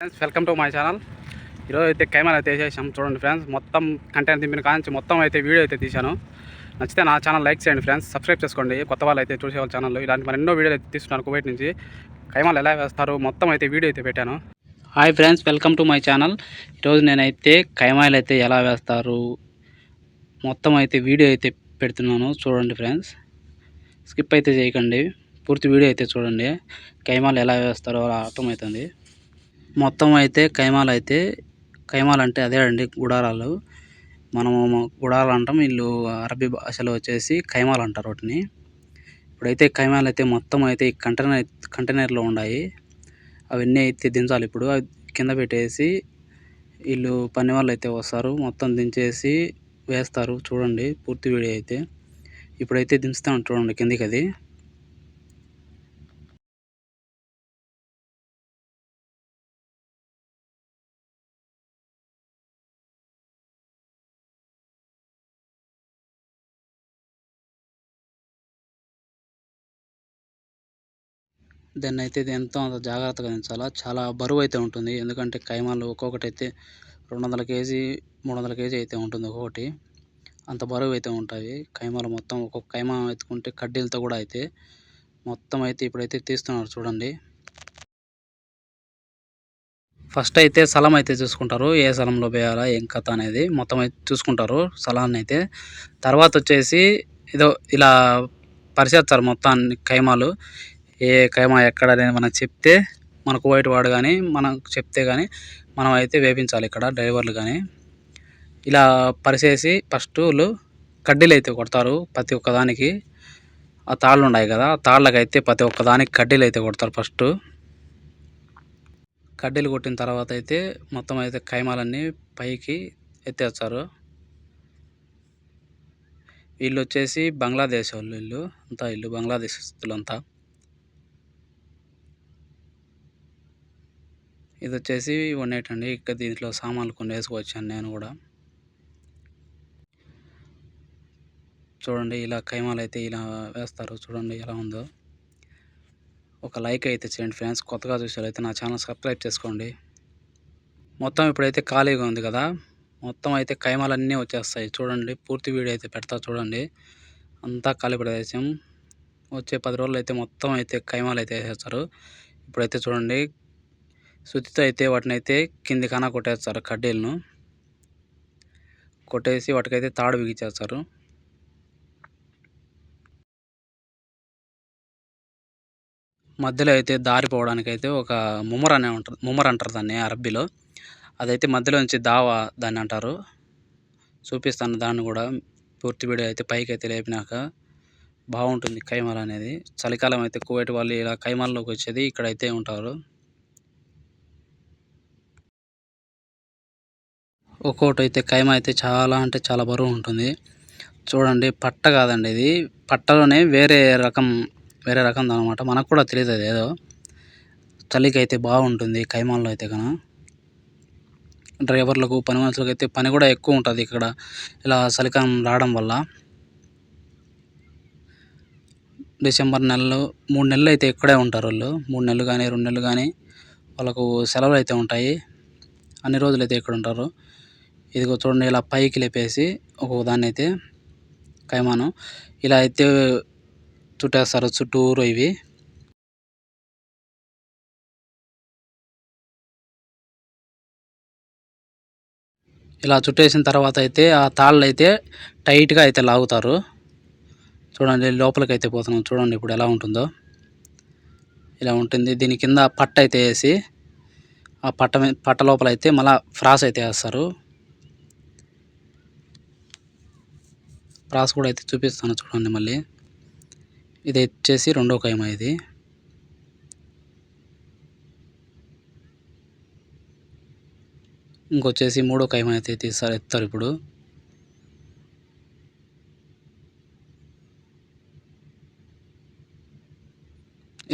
Friends welcome to my channel ఈరోజు అయితే camera అయితే వేసేసాం. చూడండి ఫ్రెండ్స్ మొత్తం కంటెంట్ దింపిన కాంచి మొత్తం అయితే వీడియో అయితే తీశాను. నచ్చితే నా ఛానల్ లైక్ చేయండి ఫ్రెండ్స్ సబ్స్క్రైబ్ చేసుకోండి. కొత్త వాళ్ళు అయితే చూసే వాళ్ళ ఛానల్ ఇలాంటి మరి ఎన్నో వీడియోలు అయితే తీసుకున్నాను కువైట్ నుంచి. కైమాలు ఎలా వేస్తారు? మొత్తం అయితే వీడియో అయితే పెట్టాను. Hi friends welcome to my channel ఈరోజు నేనైతే కైమాయిలు అయితే ఎలా వేస్తారు? మొత్తం అయితే వీడియో అయితే పెడుతున్నాను. చూడండి ఫ్రెండ్స్ స్కిప్ అయితే చేయకండి. పూర్తి వీడియో అయితే చూడండి. కైమాలు ఎలా వేస్తారో అలా అర్థమవుతుంది. మొత్తం అయితే కైమాలు అయితే కైమాలు అంటే అదే అండి గుడారాలు. మనము గుడారాలు అంటాం వీళ్ళు అరబీ భాషలో వచ్చేసి కైమాలు అంటారు వాటిని. ఇప్పుడైతే కైమాలు అయితే మొత్తం అయితే ఈ కంటైనర్ కంటైనర్లో ఉన్నాయి. అవన్నీ అయితే దించాలి ఇప్పుడు. అవి కింద పెట్టేసి వీళ్ళు పని వాళ్ళు అయితే వస్తారు. మొత్తం దించేసి వేస్తారు. చూడండి పూర్తి వీడియో అయితే. ఇప్పుడైతే దించుతాను చూడండి కిందికి అది. దాన్ని అయితే ఇది ఎంతో అంత జాగ్రత్తగా దించాలా. చాలా బరువు అయితే ఉంటుంది. ఎందుకంటే కైమాలు ఒక్కొక్కటి అయితే రెండు వందల కేజీ మూడు వందల కేజీ అయితే ఉంటుంది ఒక్కొక్కటి. అంత బరువు అయితే ఉంటాయి. కైమాలు మొత్తం ఒక్కొక్క కైమా ఎత్తుకుంటే కడ్డీలతో కూడా అయితే మొత్తం అయితే ఇప్పుడైతే తీస్తున్నారు చూడండి. ఫస్ట్ అయితే స్థలం అయితే చూసుకుంటారు. ఏ స్థలంలో వేయాలా ఏం కథ అనేది మొత్తం అయితే చూసుకుంటారు స్థలాన్ని అయితే తర్వాత వచ్చేసి ఏదో ఇలా పరిచేస్తారు మొత్తాన్ని కైమాలు ఏ కైమా ఎక్కడ అనేది మనం చెప్తే మనకు వైట్ వాడు కానీ మనం చెప్తే కానీ మనం అయితే వేపించాలి ఇక్కడ డ్రైవర్లు కానీ ఇలా పరిచేసి ఫస్ట్ వాళ్ళు కడ్డీలు అయితే కొడతారు ప్రతి ఒక్కదానికి ఆ తాళ్ళు ఉన్నాయి కదా ఆ తాళ్ళకైతే ప్రతి ఒక్కదానికి కడ్డీలు అయితే కొడతారు ఫస్ట్. కడ్డీలు కొట్టిన తర్వాత అయితే మొత్తం అయితే కైమాలన్నీ పైకి ఎత్తేస్తారు. వీళ్ళు వచ్చేసి బంగ్లాదేశ్ వాళ్ళు వీళ్ళు అంతా వీళ్ళు బంగ్లాదేశ్ అంతా ఇది వచ్చేసి వన్ ఎయిట్ అండి ఇక్కడ దీంట్లో సామాన్లు కొన్ని వేసుకోవచ్చాను నేను కూడా. చూడండి ఇలా కైమాలు అయితే ఇలా వేస్తారు. చూడండి ఎలా ఉందో. ఒక లైక్ అయితే చేయండి ఫ్రెండ్స్. కొత్తగా చూసారైతే నా ఛానల్ సబ్స్క్రైబ్ చేసుకోండి. మొత్తం ఇప్పుడైతే ఖాళీగా ఉంది కదా. మొత్తం అయితే కైమాలన్నీ వచ్చేస్తాయి. చూడండి పూర్తి వీడియో అయితే పెడతా చూడండి. అంతా ఖాళీ ప్రదేశం. వచ్చే పది రోజులు అయితే మొత్తం అయితే కైమాలు అయితే వేసేస్తారు. ఇప్పుడైతే చూడండి సుత్తితో అయితే వాటిని అయితే కింది కన్నా కొట్టేస్తారు కడ్డీలను. కొట్టేసి వాటికైతే తాడు బిగించేస్తారు మధ్యలో అయితే దారిపోవడానికైతే ఒక ముమ్మర్ అనే ఉంటుంది ముమ్మర్ అంటారు దాన్ని అరబ్బీలో. అదైతే మధ్యలో నుంచి దావా దాన్ని అంటారు. చూపిస్తాను దాన్ని కూడా పూర్తి వీడియో అయితే పైకి అయితే లేపినాక. బాగుంటుంది కైమాల అనేది. చలికాలం అయితే కువైట్ వాళ్ళు ఇలా కైమాల్లోకి వచ్చేది ఇక్కడైతే ఉంటారు. ఒక్కొక్కటి అయితే కైమా అయితే చాలా అంటే చాలా బరువు ఉంటుంది. చూడండి పట్ట కాదండి ఇది. పట్టలోనే వేరే రకం వేరే రకం అనమాట మనకు కూడా తెలియదు అది ఏదో. చలికి అయితే బాగుంటుంది కైమాల్లో అయితే కన. డ్రైవర్లకు పని మనుషులకు అయితే పని కూడా ఎక్కువ ఉంటుంది ఇక్కడ. ఇలా చలికాలం రావడం వల్ల. డిసెంబర్ నెలలో మూడు నెలలు అయితే ఇక్కడే ఉంటారు వాళ్ళు. మూడు నెలలు కానీ రెండు నెలలు కానీ వాళ్ళకు సెలవులు అయితే ఉంటాయి. అన్ని రోజులు అయితే ఇక్కడ ఉంటారు. ఇదిగో చూడండి ఇలా పైకి లేపేసి ఒక్కొక్క దాన్ని అయితే కైమాను. ఇలా అయితే చుట్టేస్తారు చుట్టూరు ఇవి. ఇలా చుట్టేసిన తర్వాత అయితే ఆ తాళ్ళు అయితే టైట్గా అయితే లాగుతారు. చూడండి లోపలికి అయితే పోతున్నాం. చూడండి ఇప్పుడు ఎలా ఉంటుందో. ఇలా ఉంటుంది. దీని కింద పట్ట అయితే వేసి ఆ పట్ట పట్ట లోపల అయితే మళ్ళీ ఫ్రాస్ అయితే వేస్తారు. ప్రాస్ కూడా అయితే చూపిస్తాను చూడండి మళ్ళీ. ఇది వచ్చేసి రెండో కైమ ఇది. ఇంకొచ్చేసి మూడో కైమ అయితే తీస్తారు ఎత్తారు ఇప్పుడు.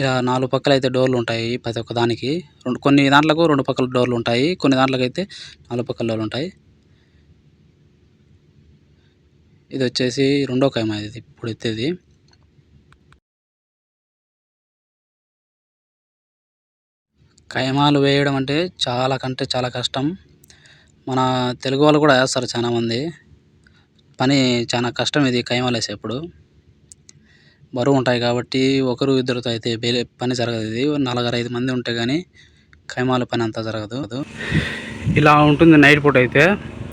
ఇలా నాలుగు పక్కల అయితే డోర్లు ఉంటాయి ప్రతి ఒక్క దానికి. రెండు కొన్ని దాంట్లకు రెండు పక్కల డోర్లు ఉంటాయి కొన్ని దాంట్లో అయితే నాలుగు పక్కల డోర్లు ఉంటాయి. ఇది వచ్చేసి రెండో కాయమ ఇది ఇప్పుడు ఎత్తేది. కైమాలు వేయడం అంటే చాలా కంటే చాలా కష్టం. మన తెలుగు వాళ్ళు కూడా వేస్తారు చాలామంది పని చాలా కష్టం ఇది కైమాలు వేసేప్పుడు బరువు ఉంటాయి కాబట్టి ఒకరు ఇద్దరితో అయితే బేలే పని జరగదు ఇది. నలుగురు ఐదు మంది ఉంటే కానీ కైమాల పని అంతా జరగదు. ఇలా ఉంటుంది నైట్ పూట అయితే.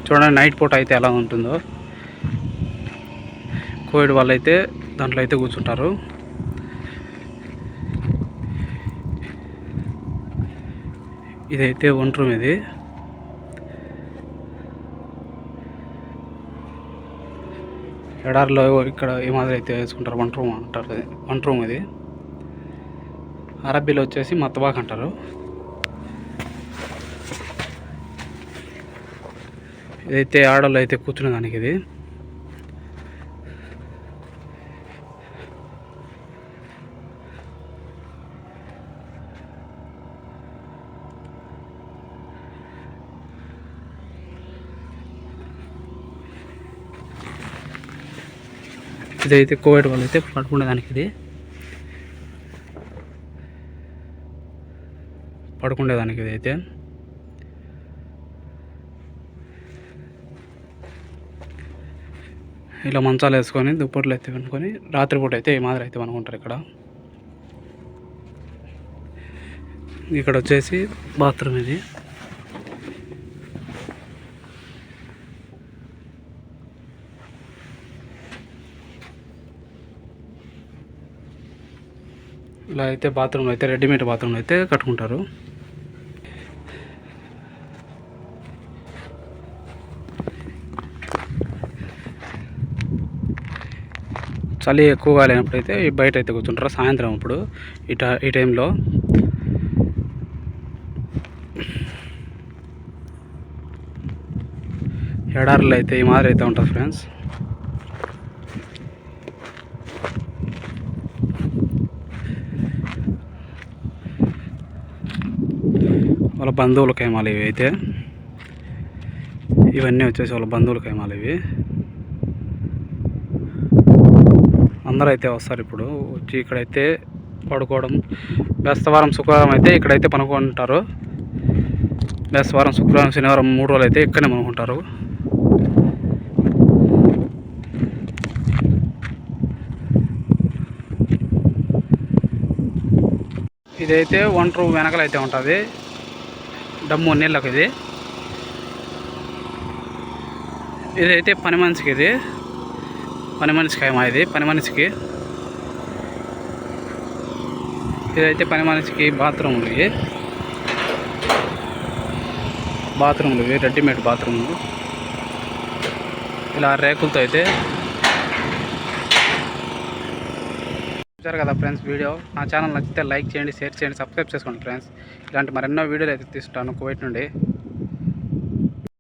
చూడండి నైట్ పూట అయితే ఎలా ఉంటుందో. కోవిడ్ వాళ్ళు అయితే దాంట్లో అయితే కూర్చుంటారు. ఇదైతే వంట రూమ్ ఇది. ఎడారిలో ఇక్కడ ఈ మాదిరి అయితే వేసుకుంటారు వంట రూమ్ అంటారు వన్ వంట రూమ్ ఇది. అరబీలో వచ్చేసి మత్తబాక్ అంటారు. ఇదైతే ఆడోళ్ళు అయితే కూర్చునే దానికి ఇది. ఇదైతే కోవిడ్ వాళ్ళు అయితే పడుకునేదానికి ఇది. పడుకునేదానికి ఇది అయితే ఇలా మంచాలు వేసుకొని దుప్పట్లు అయితే పెట్టుకొని రాత్రిపూట అయితే ఈ మాదిరి అయితే అనుకుంటారు ఇక్కడ. ఇక్కడ వచ్చేసి బాత్రూమ్ ఇది. ఇలా అయితే బాత్రూమ్ అయితే రెడీమేడ్ బాత్రూమ్ అయితే కట్టుకుంటారు. చలి ఎక్కువగా లేనప్పుడు అయితే బయట అయితే కూర్చుంటారు. సాయంత్రం అప్పుడు ఈ టై ఈ టైంలో ఎడారులు అయితే ఈ మాదిరి అయితే ఉంటుంది ఫ్రెండ్స్ వాళ్ళ బంధువుల కైమాలు ఇవి అయితే. ఇవన్నీ వచ్చేసి వాళ్ళ బంధువుల కైమాలు ఇవి. అందరూ అయితే వస్తారు ఇప్పుడు. వచ్చి ఇక్కడైతే పడుకోవడం బేస్తవారం శుక్రవారం అయితే ఇక్కడైతే పనుకుంటారు. బేస్తవారం శుక్రవారం శనివారం మూడు రోజులు అయితే ఇక్కడనే పనుకుంటారు. ఇదైతే ఒంటరు వెనకలైతే ఉంటుంది. డమ్ము నీళ్ళకు ఇది. ఇదైతే పని మనిషికి ఇది. పని మనిషికి ఏమో ఇది పని మనిషికి. ఇదైతే పని మనిషికి బాత్రూమ్లు ఇవి బాత్రూమ్లు ఇవి రెడీమేడ్ బాత్రూమ్లు ఇలా రేకులతో అయితే చూసారు కదా ఫ్రెండ్స్ వీడియో? నా ఛానల్ నచ్చితే లైక్ చేయండి షేర్ చేయండి సబ్స్క్రైబ్ చేసుకోండి ఫ్రెండ్స్. ఇలాంటి మరెన్నో వీడియోలు అయితే తీసుకుంటాను కువైట్ నుండి.